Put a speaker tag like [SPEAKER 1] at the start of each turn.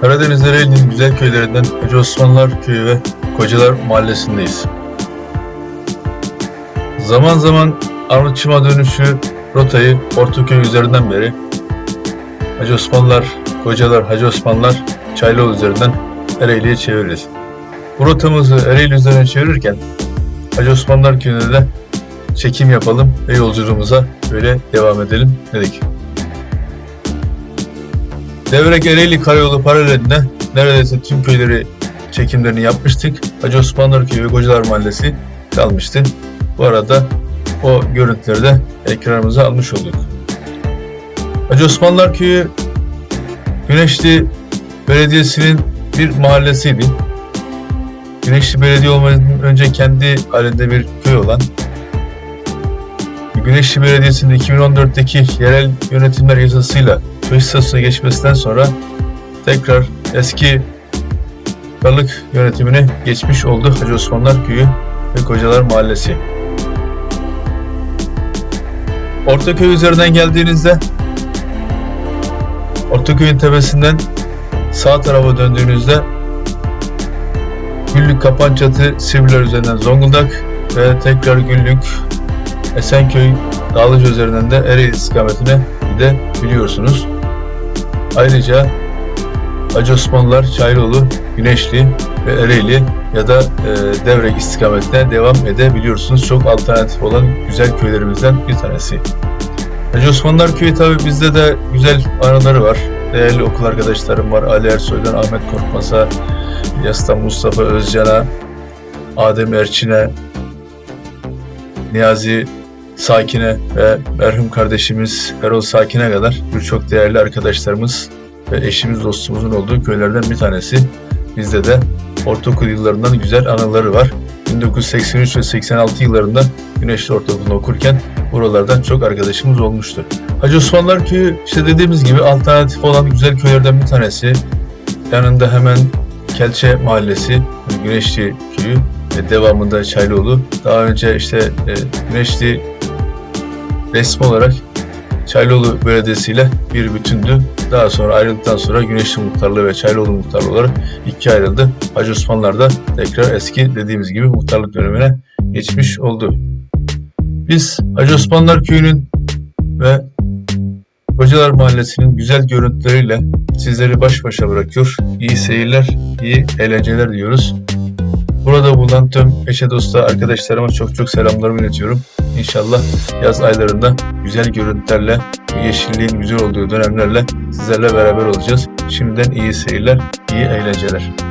[SPEAKER 1] Karadeniz Ereğli'nin güzel köylerinden Hacı Osmanlar Köyü ve Kocalar Mahallesi'ndeyiz. Zaman zaman Arnavutçıma dönüşü rotayı Ortaköy üzerinden beri Hacı Osmanlar, Kocalar, Hacı Osmanlar, Çaylıoğlu üzerinden Ereğli'ye çeviririz. Bu rotamızı Ereğli üzerine çevirirken Hacı Osmanlar Köyü'nde de çekim yapalım ve yolculuğumuza böyle devam edelim dedik. Devrek Ereğli Karayolu paralelinde neredeyse tüm köyleri çekimlerini yapmıştık. Hacı Osmanlar Köyü ve Kocalar Mahallesi kalmıştı. Bu arada o görüntüleri de ekranımıza almış olduk. Hacı Osmanlar Köyü Güneşli Belediyesi'nin bir mahallesiydi. Güneşli Belediye olmadan önce kendi halinde bir köy olan Güneşli Belediyesi'nin 2014'teki yerel yönetimler yasasıyla köy statüsüne geçmesinden sonra tekrar eski balık yönetimine geçmiş oldu Hacı Osmanlar Köyü ve Kocalar Mahallesi. Ortaköy üzerinden geldiğinizde Ortaköy'ün tepesinden sağ tarafa döndüğünüzde Güllük Kapançatı Sivriler üzerinden Zonguldak ve tekrar Güllük Esenköy Dağlıca üzerinden de Ereğli istikametine gidebiliyorsunuz. Ayrıca Hacı Osmanlılar, Çaylıoğlu, Güneşli ve Ereğli ya da e, Devrek istikametine devam edebiliyorsunuz. Çok alternatif olan güzel köylerimizden bir tanesi. Hacı Osmanlılar Köyü tabi bizde de güzel anıları var. Değerli okul arkadaşlarım var. Ali Ersoy'dan Ahmet Korkmaz'a, İlyas'tan Mustafa Özcan'a, Adem Erçin'e, Niyazi Sakin'e ve merhum kardeşimiz Erol Sakin'e kadar birçok değerli arkadaşlarımız ve eşimiz dostumuzun olduğu köylerden bir tanesi. Bizde de ortaokul yıllarından güzel anıları var. 1983 ve 86 yıllarında Güneşli Ortaokulu'nda okurken buralardan çok arkadaşımız olmuştu. Hacı Osmanlar Köyü işte dediğimiz gibi alternatif olan güzel köylerden bir tanesi. Yanında hemen Kelçe Mahallesi, Güneşli Köyü ve devamında Çaylıoğlu. Daha önce işte e, Güneşli resmi olarak Çaylıoğlu Belediyesi ile bir bütündü. Daha sonra ayrıldıktan sonra Güneşli Muhtarlığı ve Çaylıoğlu Muhtarlığı olarak ikiye ayrıldı. Hacı Osmanlılar da tekrar eski dediğimiz gibi muhtarlık dönemine geçmiş oldu. Biz Hacı Osmanlılar Köyü'nün ve Hocalar Mahallesi'nin güzel görüntüleriyle sizleri baş başa bırakıyor. İyi seyirler, iyi eğlenceler diyoruz. Burada bulunan tüm eşe dosta arkadaşlarıma çok çok selamlarımı iletiyorum. İnşallah yaz aylarında güzel görüntülerle, yeşilliğin güzel olduğu dönemlerle sizlerle beraber olacağız. Şimdiden iyi seyirler, iyi eğlenceler.